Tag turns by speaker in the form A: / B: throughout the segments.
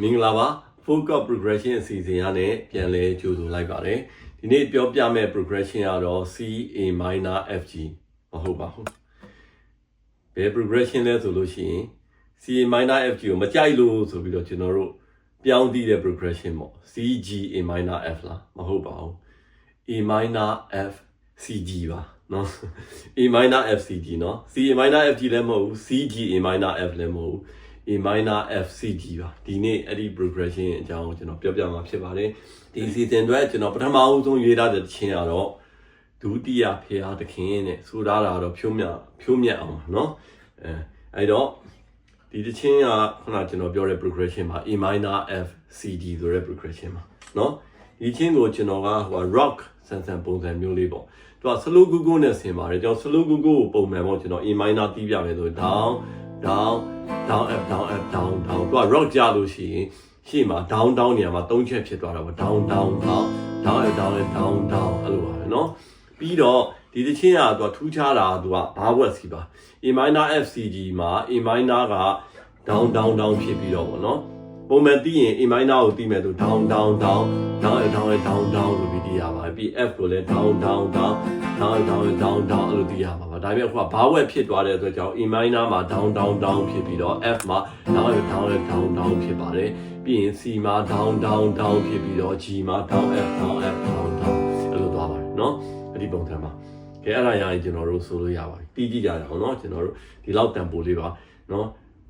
A: မင်္ဂလာပါ focus progression အစီအစဉ်ရနဲ့ပြန်လဲကြိုဆိုလိုက်ပါတယ်ဒီနေ့ပြောပြမယ့် progression ကတော့ C A minor F G မဟုတ်ပါဘူးဘယ် progression လဲဆိုလို့ရှိရင် C A minor F G ကိုမကြိုက်လို့ဆိုပြီးတော့ကျွန်တော်တို့ပြောင်းတည်တဲ့ progression ပေါ့ C G A minor F လားမဟုတ်ပါဘူး A minor F C G ပါနော် A minor F C G နော် C A minor F G လည်းမဟုတ်ဘူး C G A minor F လည်းမဟုတ်ဘူး A minor F C G ပါဒီနေ့အဲ့ဒီ progression အကြောင်းကိုကျွန်တော်ပြောပြမှာဖြစ်ပါတယ်ဒီ season အတွက်ကျွန်တော်ပထမအဆုံးရေးထားတဲ့တခြင်းကတော့ဒုတိယဖေဟာတခင်နဲ့ဆိုထားတာတော့ဖြိုးမြဖြိုးမြတ်အောင်ပါနော်အဲအဲ့တော့ဒီတခြင်းကခုနကျွန်တော်ပြောတဲ့ progression ပါ A minor F C D ဆိုတဲ့ progression ပါနော်ဒီချင်းကိုကျွန်တော်ကဟို rock ဆန်ဆန်ပုံစံမျိုးလေးပေါ့သူက slow go go နဲ့ဆင်ပါတယ်ကျွန်တော် slow go go ကိုပုံမှန်ပေါ့ကျွန်တော် A minor တီးပြမယ်ဆိုရင် down down down up down up down down သူက rock ကြလို့ရှိရင်ရှေ့မှာ down down နေရာမှာ၃ချက်ဖြစ်သွားတာပေါ့ down down down down up down up down down အဲ့လိုပါပဲเนาะပြီးတော့ဒီတချင်းကသူကထူးခြားတာကသူကဘာဝက်စီပါ A minor FCG မှာ A minor က down down down ဖြစ်ပြီးတော့ဗောနော် ပုံမှန်သိရင် A minor ကိုသိမဲ့သူ down down down down down down down လို့ပြီးသိရပါပြီ F ကိုလည်း down down down down down down down အဲ့လိုသိရပါပါဒါပေမဲ့အခုကဘာဝက်ဖြစ်သွားတဲ့အတွက်ကြောင့် A minor မှာ down down down ဖြစ်ပြီးတော့ F မှာ down down down down ဖြစ်ပါတယ်ပြီးရင် C မှာ down down down ဖြစ်ပြီးတော့ G မှာ down F down F down down အဲ့လိုသွားပါတယ်เนาะအဲ့ဒီပုံစံမှာကဲအဲ့ဒါရရင်ကျွန်တော်တို့ဆိုလို့ရပါပြီတီးကြည့်ကြရအောင်เนาะကျွန်တော်တို့ဒီလောက်တန်ပိုလေးပါเนาะ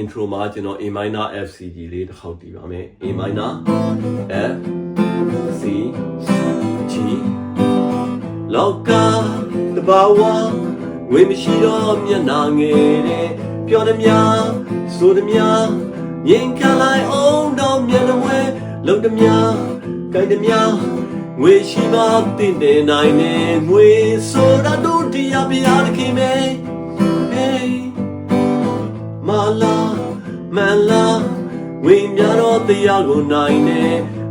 A: intro မှာကျွန်တော် A minor F C G လေးတစ်ခေါက်တီးပါမယ် A minor F C G လောကတဘာဝဝေမရှိတော့မျက်နာငယ်တဲ့ပြောသည်များဆိုသည်များငင်ခံလိုက်အောင်တော့မျက်နှာဝဲလုံသည်များကြိုက်သည်များငွေရှိမှတည်နေနိုင်နေငွေဆိုတာတို့တရားပြရတဲ့ခင်မဲ Hey မလာမလာဝိညာဉ်တော်တရားကိုနိုင်နေ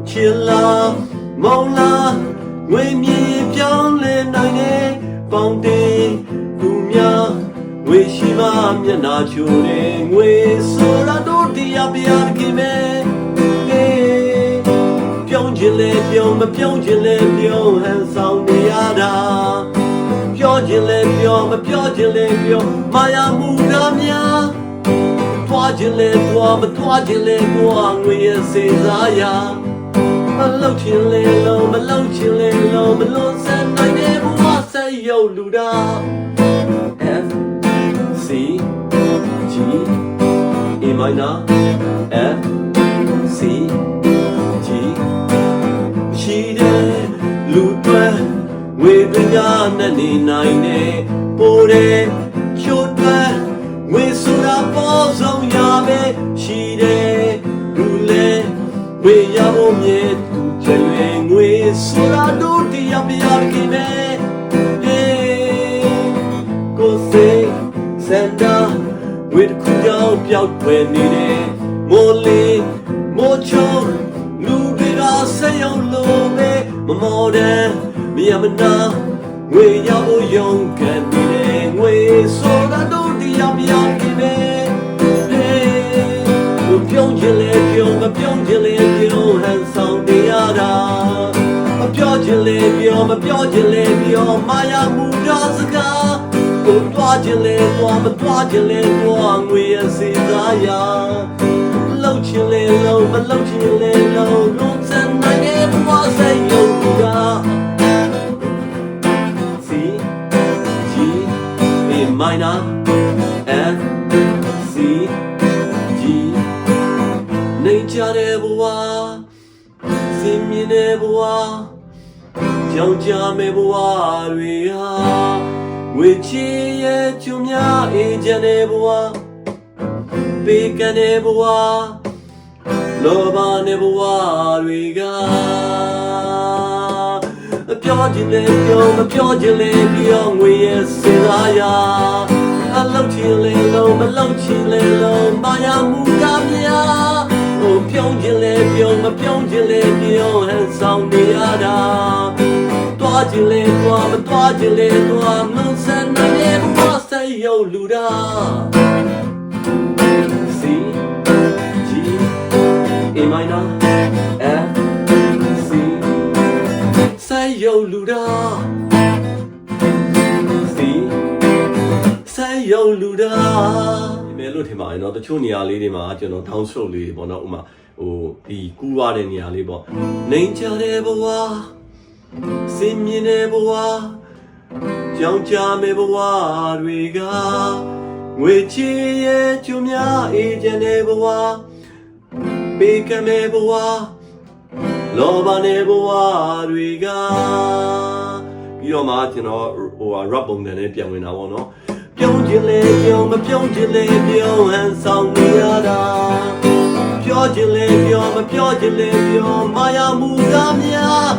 A: ချစ်လာမောင်လာဝိမြေပြောင်းလဲနိုင်နေပေါင်းတင်သူများဝိရှိမမျက်နာချိုနေငွေဆိုရတို့တရားပြရခင်မဲ Hey ပြောင်းခြင်းလဲပြောင်းမပြောင်းခြင်းလဲပြောင်းဟန်ဆောင်နေရတာပြောခြင်းလဲပြောမပြောခြင်းလဲပြောမာယာမူနာများသွား ခြင်းလဲသွားမသွားခြင်းလဲသွားငွေရစေစားရမလောက်ခြင်းလဲလုံးမလောက်ခြင်းလဲလုံးမလွန်ဆန်နိုင်တဲ့ဘဝဆက်ရုပ်လူတာ F C G A minor F C G ရှိတဲ့လူတွေဝေဒနာနဲ့နေနိုင်တဲ့ပိုးတဲ့ချိုးတွေငွေ ဆိုတာပေါ်ဆုံးရပဲရှိတဲ့လူလဲဝေရဖို့မြဲသူချွေငွေဆိုတာတို့တရားပြရခင်ပဲ Hey ကိုစိတ်စန္ဒာဝေတခုကြောင့်ပျောက်ွယ်နေတယ်မိုးလေးမိုးချုံလူတွေကဆက်ရောက်လို့ပဲမမော်တဲ့မရမနာငွေရဖို့ယုံကန်နေတယ်ငွေဆိုတာတို့တရားပြခင်ပဲ ပြုံးမပြုံးခြင်းလေပြုံးဟန်ဆောင်နေရတာမပြောခြင်းလေပြောမပြောခြင်းလေပြောမာယာမူတာစကားကိုတွားခြင်းလေတွားမတွားခြင်းလေတွားငွေရစေသားရာလှုပ်ခြင်းလေလှုပ်မလှုပ်ခြင်းလေလှုပ်လုံးစံနိုင်တဲ့ဘဝစိတ်ယုံက C G A minor F ကြတဲ့ဘဝစင်မြင်တဲ့ဘဝကြောင်ကြမဲ့ဘဝတွေဟာဝေချီရဲ့ကျုံများအေးချမ်းတဲ့ဘဝပေးကမ်းတဲ့ဘဝလောဘနဲ့ဘဝတွေကပြောခြင်းလေပြောမပြောခြင်းလေပြောငွေရဲ့စေသားရာအလုံးချင်းလေလုံးမလုံးချင်းလေလုံးမာယာမူကားများဟို ပြုံးခြင်းလေပြုံးမပြုံးခြင်းလေပြုံးဟန်ဆောင်နေရတာတွားခြင်းလေတွားမတွားခြင်းလေတွားမလုံးစံနိုင်ရဲ့ဘဝဆက်ရုပ်လူတာ C G A minor F C ဆက်ရုပ်လူတာ C ဆက်ရုပ်လူတာဒီမဲ့လို့ထင်ပါတယ်เนาะတချို့နေရာလေးတွေမှာကျွန်တော် down stroke လေးတွေပေါ့เนาะဥမာ ဟိုဒီကူးရတဲ့နေရာလေးပေါ့နေကြတဲ့ဘဝစင်မြင်တဲ့ဘဝကြောင်ကြမဲ့ဘဝတွေကငွေချေရဲ့ကျုံများအေးချမ်းတဲ့ဘဝပေးကမဲ့ဘဝလောဘနဲ့ဘဝတွေကပြီးတော့မှကျွန်တော်ဟိုဟာ rap ပုံစံနဲ့ပြန်ဝင်တာပေါ့နော်ပြုံးခြင်းလေပြုံးမပြုံးခြင်းလေပြုံးဟန်ဆောင်နေရတာ ပြောခြင်းလေပြောမပြောခြင်းလေပြောမာယာမူကားများ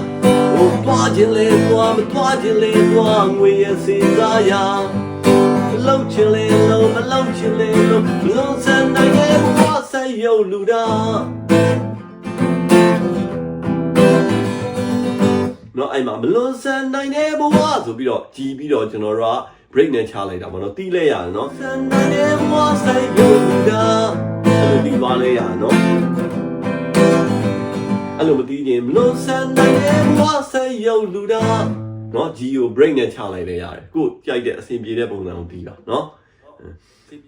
A: ဟိုတွားခြင်းလေတွားမတွားခြင်းလေတွားငွေရဲ့စေစားရာလုံးချင်လေလုံးမလုံးချင်လေလုံးလုံးစံနိုင်ရဲ့ဘဝဆက်ရုပ်လူတာနော်အဲ့မှာမလွန်ဆန်နိုင်တဲ့ဘဝဆိုပြီးတော့ကြည်ပြီးတော့ကျွန်တော်တို့က break နဲ့ချလိုက်တာပေါ့နော်တီးလဲရတယ်နော်ဆန်နိုင်တဲ့ဘဝဆက်ရုပ်လူတာအဲ့ လိုတီးသွားလဲရတယ်နော်အဲ့လိုမတီးရင်မလွန်ဆန်နိုင်တဲ့ဘဝဆက်ရုပ်လူတာနော် G ကို break နဲ့ချလိုက်လဲရတယ်ကိုကြိုက်တဲ့အဆင်ပြေတဲ့ပုံစံကိုတီးတာနော်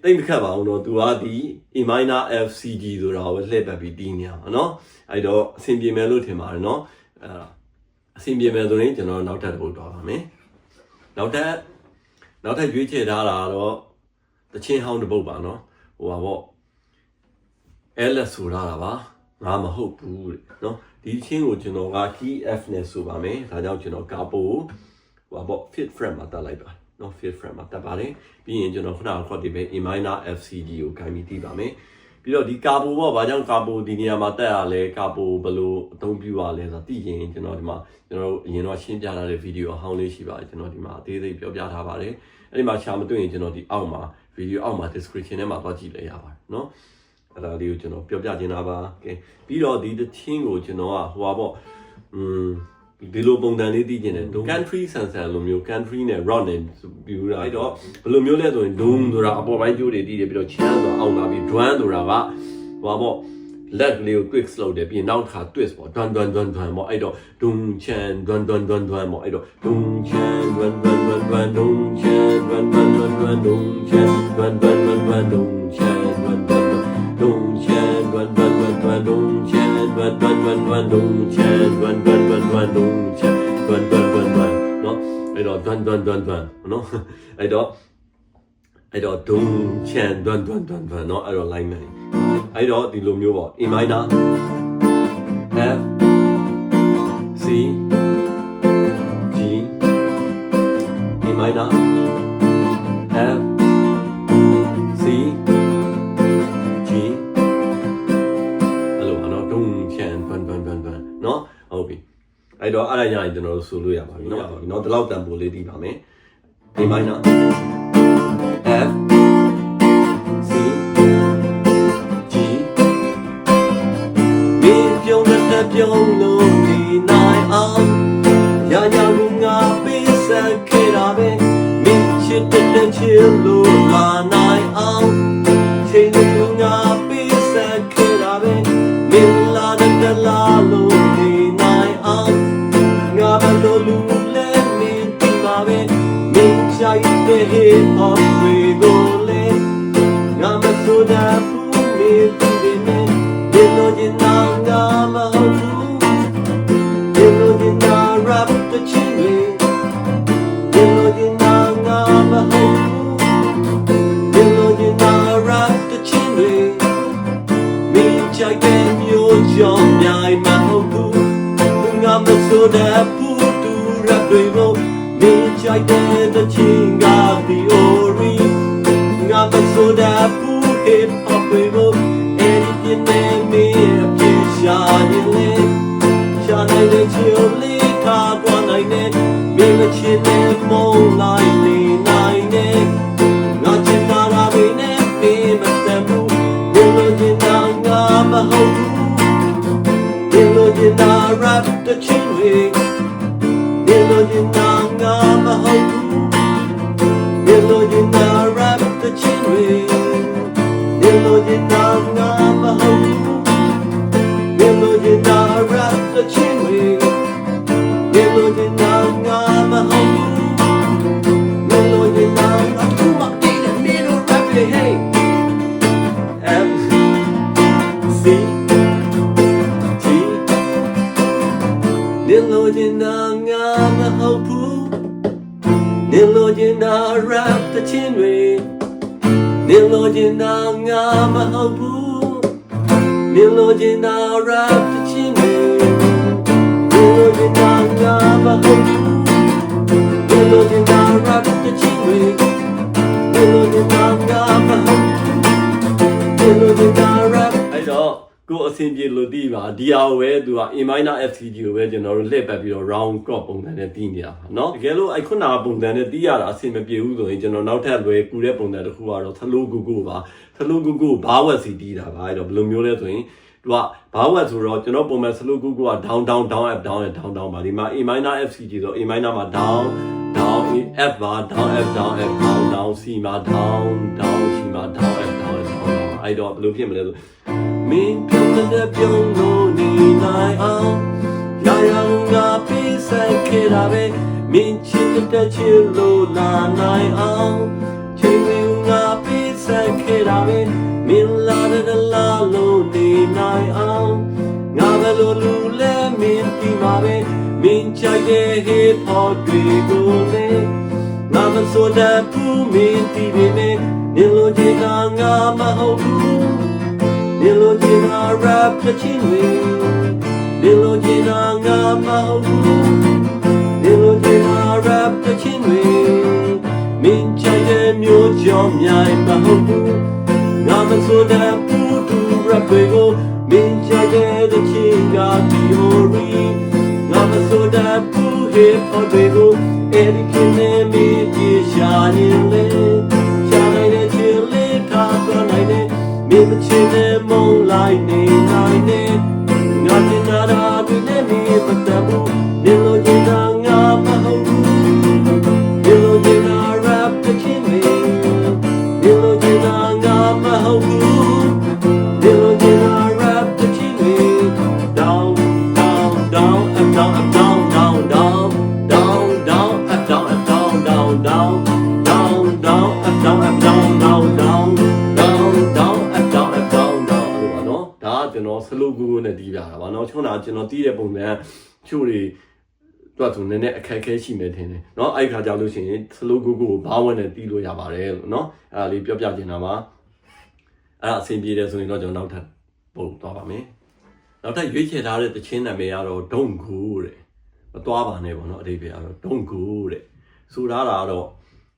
A: တိတ်မခတ်ပါဘူးနော်သူကဒီ E minor F C G ဆိုတာကိုလှည့်ပတ်ပြီးတီးနေအောင်နော်အဲ့တော့အဆင်ပြေမယ်လို့ထင်ပါတယ်နော်အဲ့ဒါအဆင်ပြေမယ်ဆိုရင်ကျွန်တော်နောက်ထပ်တစ်ပုဒ်သွားပါမယ်နောက်ထပ်နောက်ထပ်ရွေးချယ်ထားတာတော့တချင်းဟောင်းတစ်ပုဒ်ပါနော်ဟိုပါပေါ့ LS ဆိုရတာပါငါမဟုတ်ဘူးတဲ့နော်ဒီချင်းကိုကျွန်တော်က key F နဲ့ဆိုပါမယ်ဒါကြောင့်ကျွန်တော်ကာပိုဟိုပါပေါ့ fit frame မှာတက်လိုက်ပါနော် fit frame မှာတက်ပါတယ်ပြီးရင်ကျွန်တော်ခုနကခေါ်တည်ပဲ E minor FCG ကိုခိုင်းပြီးတည်ပါမယ်ပြီးတော့ဒီကာပိုပေါ့ဘာကြောင့်ကာပိုဒီနေရာမှာတက်ရလဲကာပိုဘယ်လိုအသုံးပြုရလဲဆိုတာသိရင်ကျွန်တော်ဒီမှာကျွန်တော်အရင်တော့ရှင်းပြထားတဲ့ဗီဒီယိုဟောင်းလေးရှိပါတယ်ကျွန်တော်ဒီမှာအသေးစိတ်ပြောပြထားပါတယ်အဲ့ဒီမှာရှာမတွေ့ရင်ကျွန်တော်ဒီအောက်မှာဗီဒီယိုအောက်မှာ description ထဲမှာသွားကြည့်လဲရပါတယ်နော် အဲ့ဒါလေးကိုကျွန်တော်ပြောပြချင်တာပါကဲပြီးတော့ဒီတချင်းကိုကျွန်တော်ကဟိုပါပေါ့อืมဒီလိုပုံစံလေးသိကျင်တယ် country sensor လိုမျိုး country နဲ့ rock နဲ့ပြီးတာအဲ့တော့ဘယ်လိုမျိုးလဲဆိုရင် doom ဆိုတာအပေါ်ပိုင်းကျိုးတွေတီးတယ်ပြီးတော့ chan ဆိုတာအောက်လာပြီး drum ဆိုတာကဟိုပါပေါ့ leg လေးကို twist လုပ်တယ်ပြီးရင်နောက်တစ်ခါ twist ပေါ့ dun dun dun dun ပေါ့အဲ့တော့ dum chan dun dun dun dun ပေါ့အဲ့တော့ dum chan dun dun dun dun dum chan dun dun dun dun dum chan dun dun dun dun dum chan dun dun dun dum chan dun dun dun dun dum chan dun dun dun dun dum chan dun dun dun dun နော်အဲ့တော့ dun dun dun dun နော်အဲ့တော့အဲ့တော့ dum chan dun dun dun dun နော်အဲ့တော့ line နိုင်အဲ့တော့ဒီလိုမျိုးပေါ့ A minor F C G A minor တော့အဲ့ဒါညရင်ကျွန်တော်တို့ဆိုလို့ရပါပြီနော်နော်ဒီလောက်တန်ဖိုးလေးတည်ပါမယ် A minor F မင်းချိုက်တဲ့ hip hop တွေကိုလဲငါမဆိုတတ်ဘူးမင်းဒီနေ လေးချီလေးကာကွာနိုင်တဲ့မင်းမချစ်တဲ့မုန်းလိုက် rap the chin way. Melody now, I'm a hope. Melody now, rap the chin way. အဆင်ပြေလို့တီးပါဒီဟာကိုပဲသူက A minor FCG ကိုပဲကျွန်တော်တို့လှည့်ပတ်ပြီးတော့ round crop ပုံစံနဲ့တီးနေတာပါเนาะတကယ်လို့အဲ့ခုနကပုံစံနဲ့တီးရတာအဆင်မပြေဘူးဆိုရင်ကျွန်တော်နောက်ထပ်လွယ်ကူတဲ့ပုံစံတစ်ခုကတော့သလိုကူကူပါသလိုကူကူဘာဝက်စီတီးတာပါအဲ့တော့ဘယ်လိုမျိုးလဲဆိုရင်သူကဘာဝက်ဆိုတော့ကျွန်တော်ပုံမှန်စလိုကူကူက down down down up down up down down ပါဒီမှာ A minor FCG ဆို A minor မှာ down down F ပါ down F down F down down C မှာ down down C မှာ down F down F down down အဲ့တော့ဘယ်လိုဖြစ်မလဲဆို မင်းပြုံးတဲ့ပြုံးလို့နေနိုင်အောင်ရာရာငါပေးဆက်ခဲ့တာပဲမင်းချစ်တဲ့ချစ်လို့လာနိုင်အောင်ချိန်ဝင်ငါပေးဆက်ခဲ့တာပဲမင်းလာတဲ့လာလို့နေနိုင်အောင်ငါဘယ်လိုလူလဲမင်းဒီမှာပဲမင်းချိုက်တဲ့ hip hop တွေကိုလေငါမဆိုတဲ့ဘူးမင်းဒီပေမဲ့နေလို့ချင်တာငါမဟုတ်ဘူး Nilogina rap the chinwe Nilogina nga mahu Nilogina rap the chinwe Min chai de myo jom nyai mahu Nga ma so da pu tu rap we go Min chai de the chinga theory Nga ma so da pu hip hop we go Eddie kine mi pi sha ni le Sha nai de chin le ka so nai de မင်းမချင်တဲ့မုံလိုက် က်အခဲရှိမယ်ထင်တယ်เนาะအဲ့ခါကြောင့်လို့ရှိရင် slow google ကိုဘာဝင်နဲ့တီးလို့ရပါတယ်လို့เนาะအဲ့ဒါလေးပြောပြချင်တာပါအဲ့ဒါအဆင်ပြေတယ်ဆိုရင်တော့ကျွန်တော်နောက်ထပ်ပို့သွားပါမယ်နောက်ထပ်ရွေးချယ်ထားတဲ့တခြင်းနာမည်ကတော့ don't go တဲ့မသွားပါနဲ့ပေါ့နော်အတိတ်ပဲကတော့ don't go တဲ့ဆိုထားတာကတော့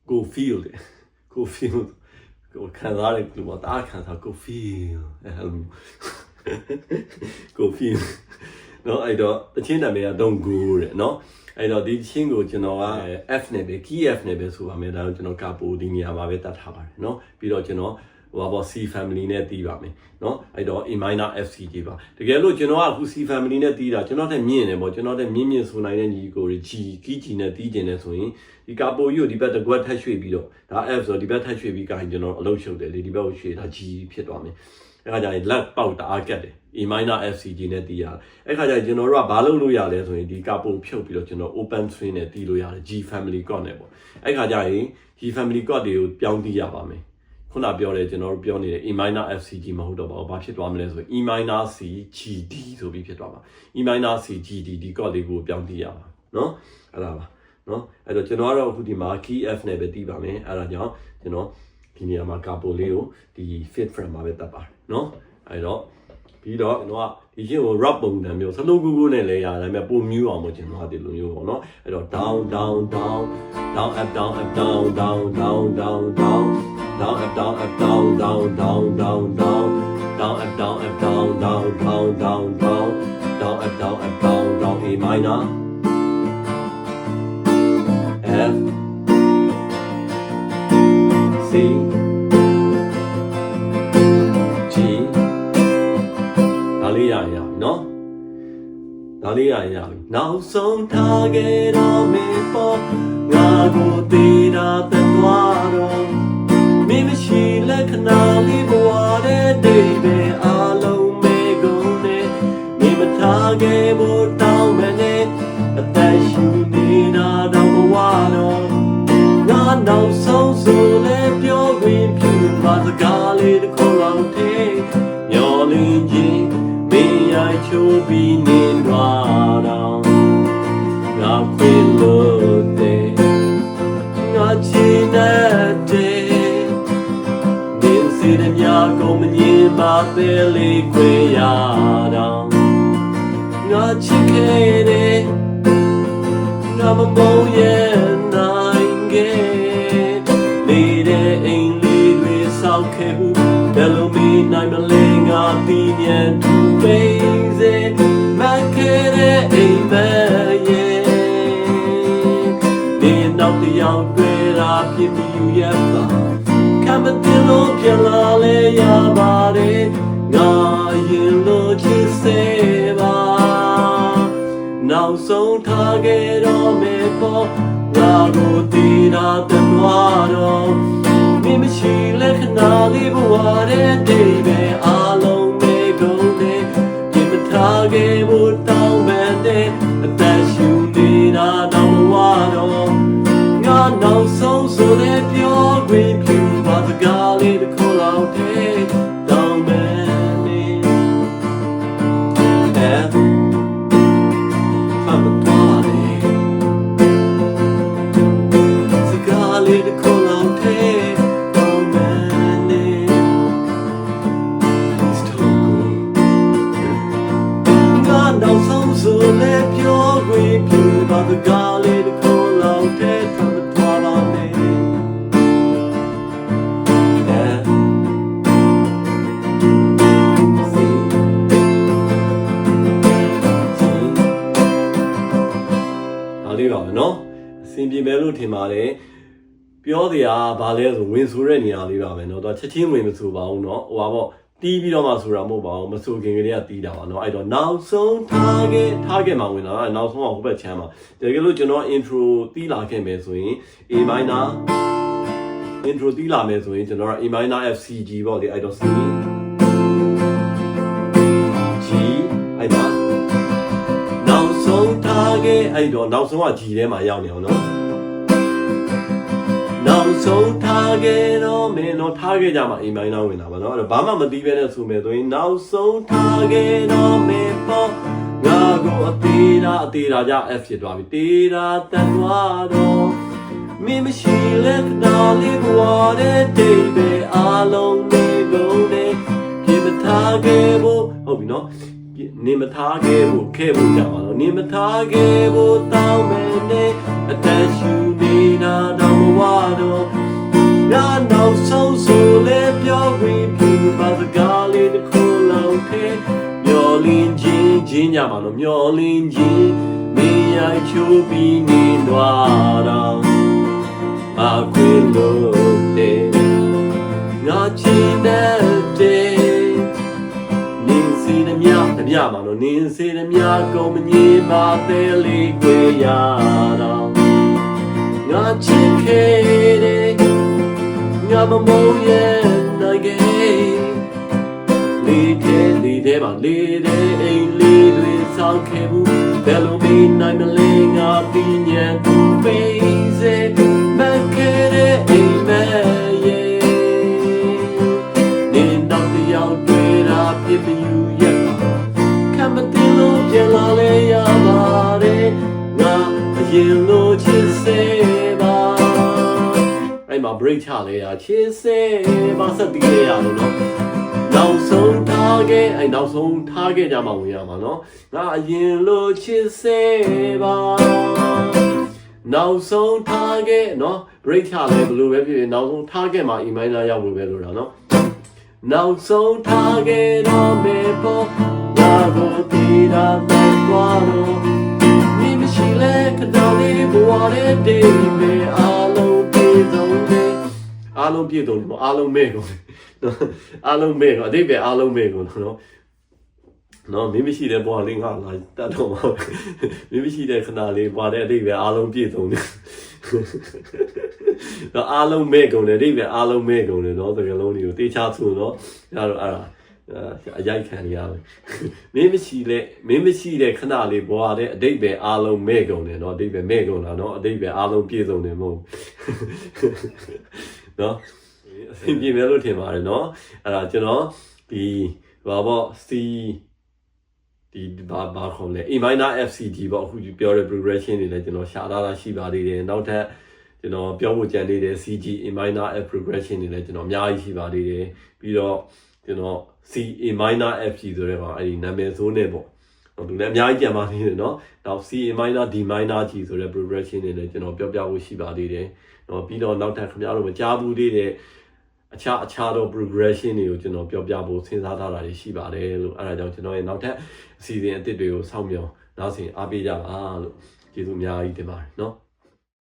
A: go feel တဲ့ go feel ကိုခံစားတဲ့လူပေါ့တားခံစား go feel အဲ့လို go feel နော်အဲ့တော့တခြင်းနာမည်က don't go တဲ့နော် အဲ့တော့ဒီချင်းကိုကျွန်တော်က F နဲ့ပဲ key F နဲ့ပဲဆိုပါမယ်ဒါတော့ကျွန်တော်ကပိုဒီနေရာမှာပဲတတ်ထားပါတယ်เนาะပြီးတော့ကျွန်တော်ဟိုပါပေါ့ C family နဲ့တီးပါမယ်เนาะအဲ့တော့ A minor FCG ပါတကယ်လို့ကျွန်တော်ကအခု C family နဲ့တီးတာကျွန်တော်တက်မြင့်တယ်ပေါ့ကျွန်တော်တက်မြင့်မြင့်ဆိုနိုင်တဲ့ညီကိုတွေ G key G နဲ့တီးကျင်တယ်ဆိုရင်ဒီကာပိုကြီးကိုဒီဘက်တစ်ကွက်ထပ်ရွှေ့ပြီးတော့ဒါ F ဆိုဒီဘက်ထပ်ရွှေ့ပြီးကိုင်ကျွန်တော်အလုပ်ရှုပ်တယ်လေဒီဘက်ကိုရွှေ့ဒါ G ဖြစ်သွားမယ် အဲ့ခါကျရင်လက်ပေါက်တအားကတ်တယ် A minor FCG နဲ့တီးရတယ်အဲ့ခါကျရင်ကျွန်တော်တို့ကဘာလုပ်လို့ရလဲဆိုရင်ဒီကာပိုဖြုတ်ပြီးတော့ကျွန်တော် open string နဲ့တီးလို့ရတယ် G family chord နဲ့ပေါ့အဲ့ခါကျရင် G family chord တွေကိုပြောင်းတီးရပါမယ်ခုနပြောတယ်ကျွန်တော်တို့ပြောနေတဲ့ E minor FCG မဟုတ်တော့ပါဘူး။ဘာဖြစ်သွားမလဲဆိုရင် E minor C GD ဆိုပြီးဖြစ်သွားမှာ။ E minor C GD ဒီ chord လေးကိုပြောင်းတီးရပါနော်။အဲ့ဒါပါနော်။အဲ့တော့ကျွန်တော်ကတော့အခုဒီမှာ key F နဲ့ပဲတီးပါမယ်။အဲ့ဒါကြောင့်ကျွန်တော် ဒီနေရာမှာကာပိုလေးကိုဒီ fit frame မှာပဲတတ်ပါတယ်နော်။အဲ့တော့ပြီးတော့ကျွန်တော်ကဒီချင်းကို rap ပုံစံမျိုးစလုံးကူးကူးနဲ့လည်းရတယ်ဒါပေမဲ့ပုံမြူးအောင်မို့ကျွန်တော်ကဒီလိုမျိုးပေါ့နော်အဲ့တော့ down down down down up down up down down down down down down up down up down down down down down down up down up down down down down down down up down up down down A minor F C လေးရရပြီနော်ဒါလေးရရပြီနောက်ဆုံးထားခဲ့တော့မေပေါ်ငါကိုတည်တာသက်သွားတော့မင်းမရှိလက္ခဏာလေးဘဝတဲ့ဒိဗ္ဗေအလုံးမေကုန်နဲ့မင်းမထားခဲ့ဖို့တောင်းမနဲ့အသက်ရှူနေတာတော့ဘဝတော့ငါနောက်ဆုံးဆိုလဲပြောခွင့်ပြုပါစကားလေးတစ်ခုလောက်တည်းမျောလင်းခြင်းမ ငင်းပါသေးလေးခွေရတော့ငါချစ်ခဲ့တဲ့ငါမမုန်းရဲ့နိုင်ခဲ့နေတဲ့အိမ်လေးတွေဆောက်ခဲ့ဘူးဘယ်လိုမီနိုင်မလဲငါတီးမြတ် တင်လို့ပြလာလေရပါတယ်ငါရင်လို့ချစ်စေပါနောက်ဆုံးထားခဲ့တော့မေပေါ်ငါကိုတည်တာတမတော်မင်းမရှိလက္ခဏာလေးဘဝတဲ့ဒီ င်ပါတယ်ပြောစရာဘာလဲဆိုဝင်ဆိုတဲ့နေရာလေးပါမယ်နော်တော့ချက်ချင်းဝင်မဆိုပါဘူးနော်ဟိုပါပေါ့တီးပြီးတော့မှဆိုတာမဟုတ်ပါဘူးမဆိုခင်ကလေးကတီးတာပါနော်အဲ့တော့နောက်ဆုံး target target မှာဝင်လာတာနောက်ဆုံးကဟိုဘက်ချမ်းမှာတကယ်လို့ကျွန်တော် intro တီးလာခဲ့မယ်ဆိုရင် A minor intro တီးလာမယ်ဆိုရင်ကျွန်တော်က A minor F C G ပေါ့လေအဲ့တော့ C G အဲ့ဒါနောက်ဆုံးထားခဲ့အဲ့တော့နောက်ဆုံးက G ထဲမှာရောက်နေအောင်နော်နောက် ဆုံးထားခဲ့တော့မင်းတော့ထားခဲ့ကြမှာ A minor ဝင်တာပါနော်အဲ့တော့ဘာမှမသိဘဲနဲ့ဆိုမယ်ဆိုရင်နောက်ဆုံးထားခဲ့တော့မင်းပေါ့ငါကိုအသေးတာအသေးတာကြ F ဖြစ်သွားပြီတေးတာတန်သွားတော့မင်းမရှိလက်တော်လေးဘဝတဲ့တိတ်ပဲအလုံးနေကုန်တယ်ပြမထားခဲ့ဖို့ဟုတ်ပြီနော်နေမထားခဲ့ဖို့ခဲ့ဖို့ကြောင့်ပါတော့နေမထားခဲ့ဖို့တောင်းမယ်နဲ့အတန်ရှူ နေတာတော့ဘဝတော့ငါနောက်ဆုံးဆိုလဲပြောခွင့်ပြုပါစကားလေးတစ်ခုလောက်ထဲမျောလင်းခြင်းခြင်းညပါတော့မျောလင်းခြင်းမင်းရိုက်ချိုးပြီးနေတော့တော့အခွေလို့တဲ့ငါချင်တဲ့နင်းစီနှမြနှမြမှာလို့နင်းစီနှမြကုန်မငြင်းပါသေးလေးကြွေရတော့ ငါချစ်ခဲ့တဲ့ငါမမုန်းရဲ့နိုင်ခဲ့လေးတဲ့လေးတဲ့ပါလေးတဲ့အိမ်လေးတွေဆောက်ခဲ့ဘူးဘယ်လိုမင်းနိုင်မလဲငါပြညံသူပေး break ချလေရချစ်စေပါဆက်ပြီးလေရလို့နော်နောက်ဆုံးထားခဲ့အဲ့နောက်ဆုံးထားခဲ့ကြမှာဝင်ရမှာနော်ငါအရင်လိုချစ်စေပါနောက်ဆုံးထားခဲ့နော် break ချလဲဘယ်လိုပဲဖြစ်ဖြစ်နောက်ဆုံးထားခဲ့မှာ email လာရောက်ဝင်ပဲလို့တာနော်နောက်ဆုံးထားခဲ့တော့မေပေါ်ငါကိုတည်တာမဲ့သွားတော့မိမရှိလဲခတော်လေးဘဝရဲ့ဒီမေအားလုံးပြေဆုံးတယ် အားလုံးပြေဆုံးတယ်ပေါ့အားလုံးမဲ့ကုန်တယ်နော်အားလုံးမဲ့ကုန်အတိတ်ပဲအားလုံးမဲ့ကုန်နော်နော်မင်းမရှိတဲ့ဘဝလေးငါလာတတ်တော့မှာမင်းမရှိတဲ့ခဏလေးဘဝတဲ့အတိတ်ပဲအားလုံးပြည့်စုံတယ်တော့အားလုံးမဲ့ကုန်တယ်အတိတ်ပဲအားလုံးမဲ့ကုန်တယ်နော်သကလုံးတွေကိုတေချာဆိုနော်အဲ့တော့အဲ့ဒါအရိုက်ခံရမယ်မင်းမရှိတဲ့မင်းမရှိတဲ့ခဏလေးဘဝတဲ့အတိတ်ပဲအားလုံးမဲ့ကုန်တယ်နော်အတိတ်ပဲမဲ့ကုန်တာနော်အတိတ်ပဲအားလုံးပြည့်စုံတယ်မဟုတ် နော်အဆင်ပြေမယ်လို့ထင်ပါတယ်နော်အဲ့ဒါကျွန်တော်ဒီဘာပေါ့ C ဒီဘာဘာခေါ်လဲ A minor FCG ပေါ့အခုပြောတဲ့ progression တွေလည်းကျွန်တော်ရှာထားတာရှိပါသေးတယ်နောက်ထပ်ကျွန်တော်ပြောဖို့ကြံသေးတယ် CG A minor F progression တွေလည်းကျွန်တော်အများကြီးရှိပါသေးတယ်ပြီးတော့ကျွန်တော် C A minor FG ဆိုတဲ့ပါအဲ့ဒီနာမည်ဆိုးနဲ့ပေါ့ဟုတ်သူလည်းအများကြီးကြံပါသေးတယ်เนาะနောက် C A minor D minor G ဆိုတဲ့ progression တွေလည်းကျွန်တော်ပြောပြဖို့ရှိပါသေးတယ် เนาะပြီးတော့နောက်ထပ်ခင်ဗျားတို့မကြားဘူးသေးတဲ့အခြားအခြားသော progression တွေကိုကျွန်တော်ပြောပြဖို့စဉ်းစားထားတာတွေရှိပါတယ်လို့အဲဒါကြောင့်ကျွန်တော်ရဲ့နောက်ထပ်အစီအစဉ်အသစ်တွေကိုစောင့်မျှော်နောက်စဉ်အားပေးကြပါလို့ကျေးဇူးအများကြီးတင်ပါတယ်เนาะ